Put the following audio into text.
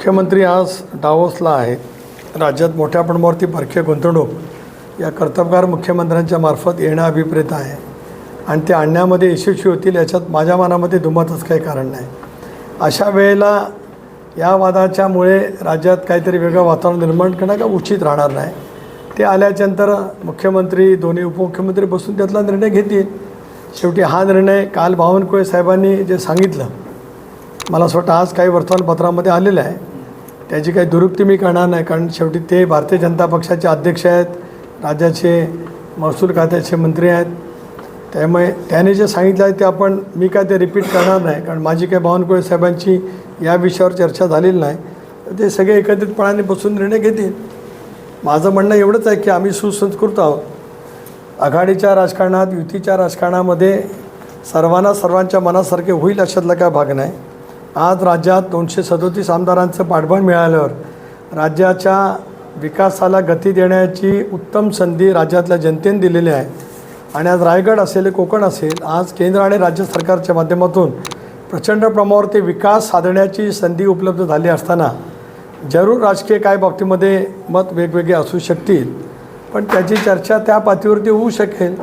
मुख्यमंत्री आज डावोसला आहेत राज्यात मोठ्या प्रमाणावरती परकीय गुंतवणूक या कर्तबगार मुख्यमंत्र्यांच्या मार्फत येणं अभिप्रेत आहे. आणि ते आणण्यामध्ये यशस्वी होतील याच्यात माझ्या मनामध्ये दुमतच काही कारण नाही. अशा वेळेला या वादाच्यामुळे राज्यात काहीतरी वेगळं वातावरण निर्माण करणं का उचित राहणार नाही. ते आल्याच्यानंतर मुख्यमंत्री दोन्ही उपमुख्यमंत्री बसून त्यातला निर्णय घेतील. शेवटी हा निर्णय काल बावनकुळे साहेबांनी जे सांगितलं मला असं वाटतं आज काही वर्तमानपत्रामध्ये आलेलं आहे. त्याची काही दुरुक्ती मी करणार नाही कारण शेवटी ते भारतीय जनता पक्षाचे अध्यक्ष आहेत राज्याचे महसूल खात्याचे मंत्री आहेत. त्यामुळे त्याने जे सांगितलं आहे ते आपण मी काय ते रिपीट करणार नाही कारण माझी काही बावनकुळे साहेबांची या विषयावर चर्चा झालेली नाही. तर ते सगळे एकत्रितपणाने बसून निर्णय घेतील. माझं म्हणणं एवढंच आहे की आम्ही सुसंस्कृत आहोत. आघाडीच्या राजकारणात युतीच्या राजकारणामध्ये सर्वांना सर्वांच्या मनासारखे होईल अशातला काय भाग नाही. आज राज्यात दोनशे सदोतीस आमदारांचं पाठबळ मिळाल्यावर राज्याच्या विकासाला गती देण्याची उत्तम संधी राज्यातल्या जनतेने दिलेली आहे. आणि आज रायगड असेल कोकण असेल आज केंद्र आणि राज्य सरकारच्या माध्यमातून प्रचंड प्रमाणावरती विकास साधण्याची संधी उपलब्ध झाली असताना जरूर राजकीय काय बाबतीमध्ये मत वेगवेगळे असू शकतील पण त्याची चर्चा त्या पातळीवरती होऊ शकेल.